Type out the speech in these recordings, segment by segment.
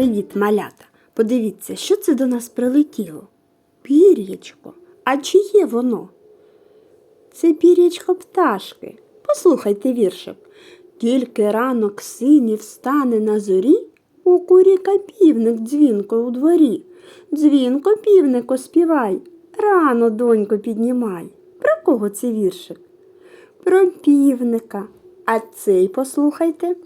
Привіт, малята! Подивіться, що це до нас прилетіло? Пір'ячко. А чиє воно? Це пір'ячко пташки. Послухайте віршик. Тільки ранок синій встане на зорі, у куріка півник дзвінко у дворі. Дзвінко, півнико, співай, рано, донько, піднімай. Про кого це віршик? Про півника. А цей послухайте.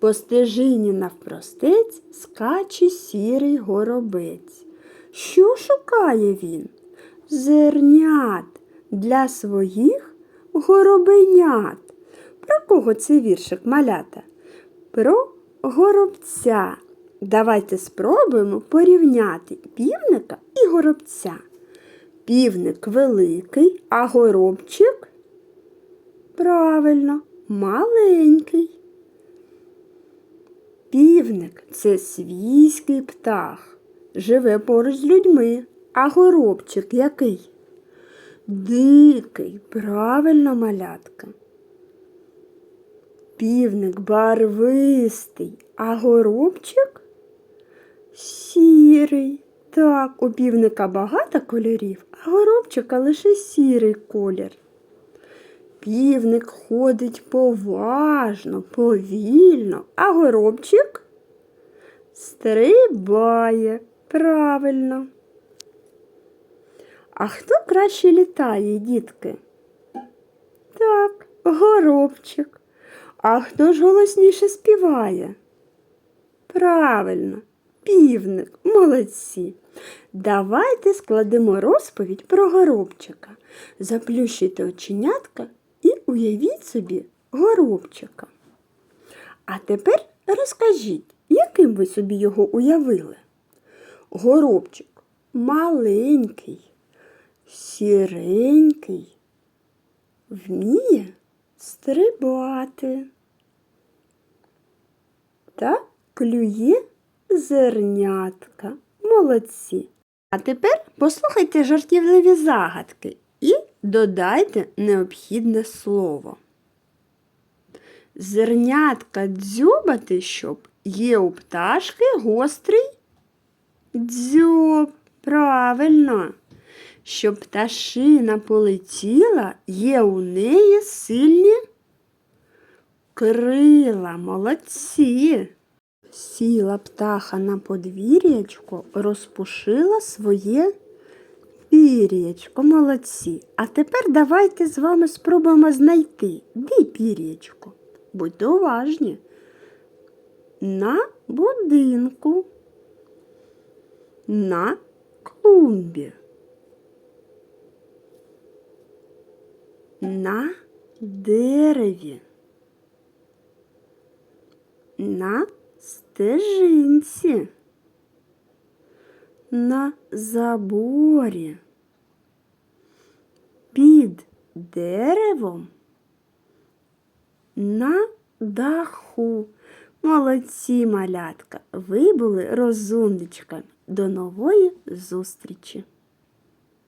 По стежині навпростець скаче сірий горобець. Що шукає він? Зернят для своїх горобенят. Про кого це віршик малята? Про горобця. Давайте спробуємо порівняти півника і горобця. Півник великий, а горобчик правильно, маленький. Півник це свійський птах, живе поруч з людьми, а горобчик який? Дикий, правильно малятка. Півник барвистий, а горобчик сірий. Так, у півника багато кольорів, а горобчика лише сірий колір. Півник ходить поважно, повільно, а горобчик стрибає правильно. А хто краще літає, дітки? Так, горобчик. А хто ж голосніше співає? Правильно, півник, молодці. Давайте складемо розповідь про горобчика. Заплющуйте оченятка уявіть собі горобчика. А тепер розкажіть, яким ви собі його уявили? Горобчик маленький, сіренький, вміє стрибати та клює зернятка. Молодці. А тепер послухайте жартівливі загадки додайте необхідне слово. Зернятка дзьобати, щоб є у пташки гострий дзьоб. Правильно. Щоб пташина полетіла, є у неї сильні крила. Молодці. Сіла птаха на подвір'ячко, розпушила своє пір'ячко. Молодці. А тепер давайте з вами спробуємо знайти, де пір'ячко. Будьте уважні. На будинку, на клумбі, на дереві, на стежинці, на заборі, під деревом, на даху. Молодці малятка, ви були розумничками. До нової зустрічі!